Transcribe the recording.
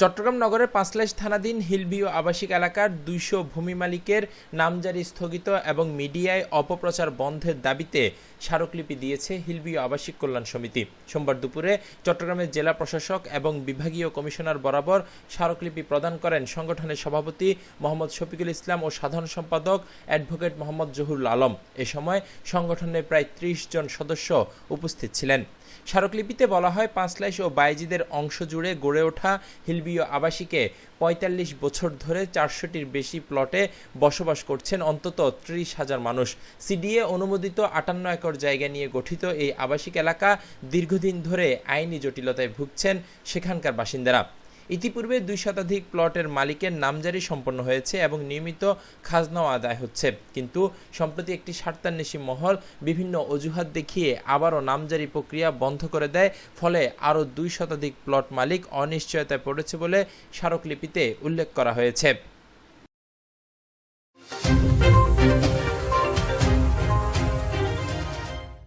চট্টগ্রাম নগরের পাঁচলাইশ থানাধীন হিলভিউ আবাসিক এলাকার দুইশো ভূমি মালিকের নামজারি স্থগিত এবং মিডিয়ায় অপপ্রচার বন্ধের দাবিতে স্মারকলিপি দিয়েছে হিলভিউ আবাসিক কল্যাণ সমিতি। সোমবার দুপুরে চট্টগ্রামের জেলা প্রশাসক এবং বিভাগীয় কমিশনার বরাবর স্মারকলিপি প্রদান করেন সংগঠনের সভাপতি মোহাম্মদ শফিকুল ইসলাম ও সাধারণ সম্পাদক অ্যাডভোকেট মোহাম্মদ জহুরুল আলম। এ সময় সংগঠনের প্রায় ত্রিশ জন সদস্য উপস্থিত ছিলেন। স্মারকলিপিতে বলা হয়, পাঁচলাইশ ও বাইজিদের অংশ জুড়ে গড়ে ওঠা হিলবিও আবাসিকে পঁয়তাল্লিশ বছর ধরে চারশোটির বেশি প্লটে বসবাস করছেন অন্তত ত্রিশ হাজার মানুষ। সিডিএ অনুমোদিত আটান্ন একর জায়গা নিয়ে গঠিত এই আবাসিক এলাকা দীর্ঘদিন ধরে আইনি জটিলতায় ভুগছেন সেখানকার বাসিন্দারা। ইতিপূর্বে দুই শতাধিক প্লটের মালিকের নামজারি সম্পন্ন হয়েছে এবং নিয়মিত খাজনাও আদায় হচ্ছে। কিন্তু সম্প্রতি একটি স্বার্থান্বেষী মহল বিভিন্ন অজুহাত দেখিয়ে আবারও নামজারি প্রক্রিয়া বন্ধ করে দেয়। ফলে আরও দুই শতাধিক প্লট মালিক অনিশ্চয়তায় পড়েছে বলে স্মারকলিপিতে উল্লেখ করা হয়েছে।